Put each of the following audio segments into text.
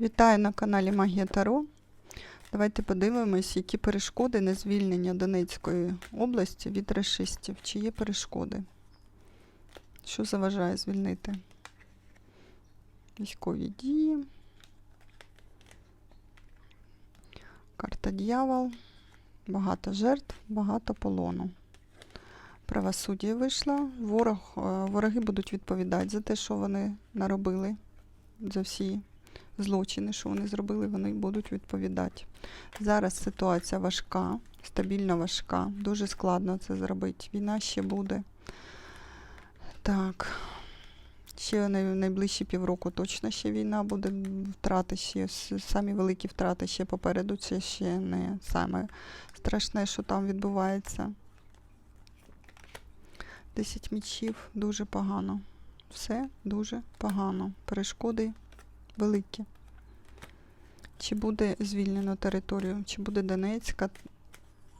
Вітаю на каналі Магія Таро. Давайте подивимось, які перешкоди на звільнення Донецької області від расистів. Чи є перешкоди? Що заважає звільнити? Військові дії. Карта дьявол. Багато жертв, багато полону. Правосуддя вийшло. Ворог, е, вороги будуть відповідати за те, що вони наробили, за всі злочини, що вони зробили, вони будуть відповідати. Зараз ситуація важка, стабільно важка, дуже складно це зробити. Війна ще буде. Так. Ще найближчі півроку точно ще війна буде, втрати ще, самі великі втрати ще попереду, це ще не саме страшне, що там відбувається. Десять мічів дуже погано. Все дуже погано. Перешкоди великі. Чи буде звільнено територію, чи буде Донецька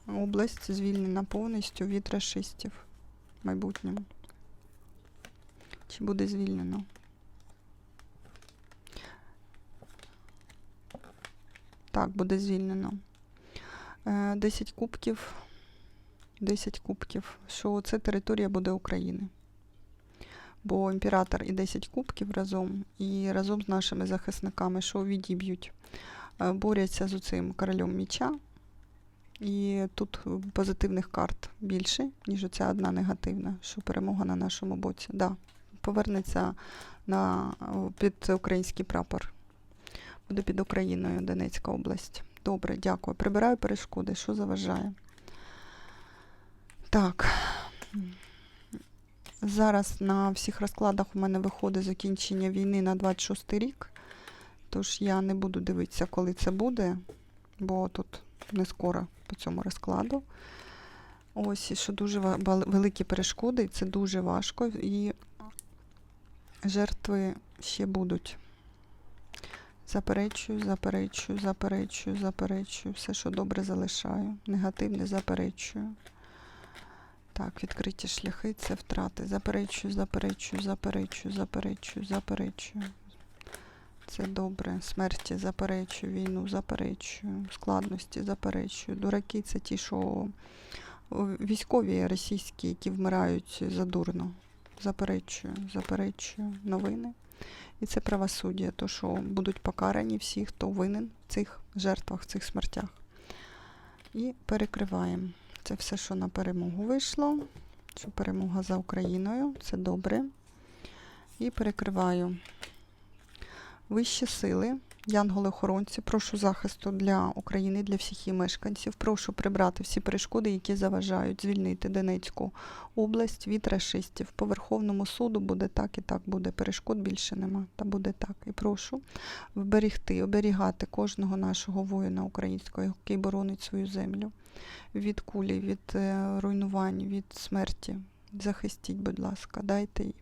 область звільнена повністю від расистів в майбутньому? Чи буде звільнено? Так, буде звільнено. Е, 10 кубків. 10 кубків, що це територія буде України. Бо імператор і 10 кубків разом, і разом з нашими захисниками, що відіб'ють, е, борються з цим королем міча. І тут позитивних карт більше, ніж оця одна негативна, що перемога на нашому боці. Да, повернеться на, під український прапор. Буде під Україною Донецька область. Добре, дякую. Прибираю перешкоди. Що заважає? Так. Зараз на всіх розкладах у мене виходить закінчення війни на 26 рік. Тож я не буду дивитися, коли це буде, бо тут не скоро по цьому розкладу. Ось, що дуже великі перешкоди, це дуже важко, і жертви ще будуть. Заперечую, заперечую, заперечую, заперечую. Все, що добре залишаю. Негативне заперечую. Так, відкриті шляхи це втрати. Заперечую, заперечую, заперечую, заперечую, заперечую. Це добре. Смерті заперечую, війну заперечую, складності заперечую. Дураки це ті, що військові російські, які вмирають задурно. Заперечую, заперечую новини. І це правосуддя, то що будуть покарані всі, хто винен в цих жертвах, в цих смертях. І перекриваємо. Це все, що на перемогу вийшло. Що перемога за Україною. Це добре. І перекриваю вищі сили, янголи-охоронці. Прошу захисту для України, для всіх її мешканців. Прошу прибрати всі перешкоди, які заважають звільнити Донецьку область від расистів. По Верховному суду буде так і так буде. Перешкод більше нема. Та буде так. І прошу вберегти, оберігати кожного нашого воїна українського, який боронить свою землю від кулі, від е, руйнувань, від смерті. Захистіть, будь ласка, дайте їй.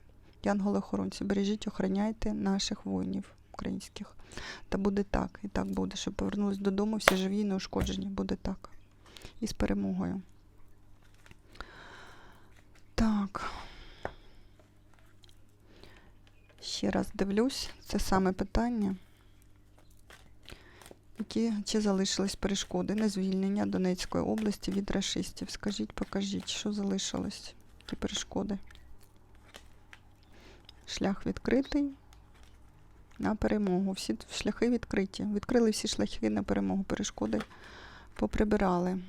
Янголи-охоронці, бережіть, охороняйте наших воїнів українських. Та буде так, і так буде, щоб повернулись додому всі живі і неушкоджені. Буде так. І з перемогою. Так. Ще раз дивлюсь, це саме питання. Які чи залишились перешкоди на звільнення Донецької області від расистів? Скажіть, покажіть, що залишилось? Які перешкоди? Шлях відкритий на перемогу. Всі шляхи відкриті. Відкрили всі шляхи на перемогу. Перешкоди поприбирали.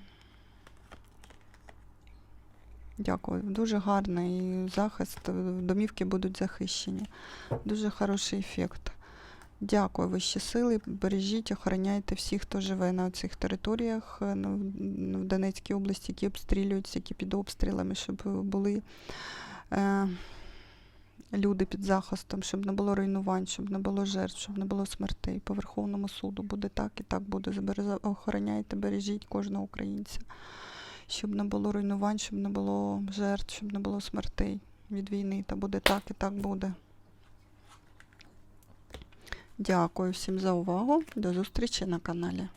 Дякую. Дуже гарний захист. Домівки будуть захищені. Дуже хороший ефект. Дякую, вищі сили. Бережіть, охороняйте всіх, хто живе на цих територіях е, ну, в- Донецькій області, які обстрілюються, які під обстрілами, щоб були е, люди під захистом, щоб не було руйнувань, щоб не було жертв, щоб не було смертей. По Верховному суду буде так і так буде. Охороняйте, бережіть кожного українця, щоб не було руйнувань, щоб не було жертв, щоб не було смертей від війни. Та буде так і так буде. Дякую всім за увагу. До зустрічі на каналі.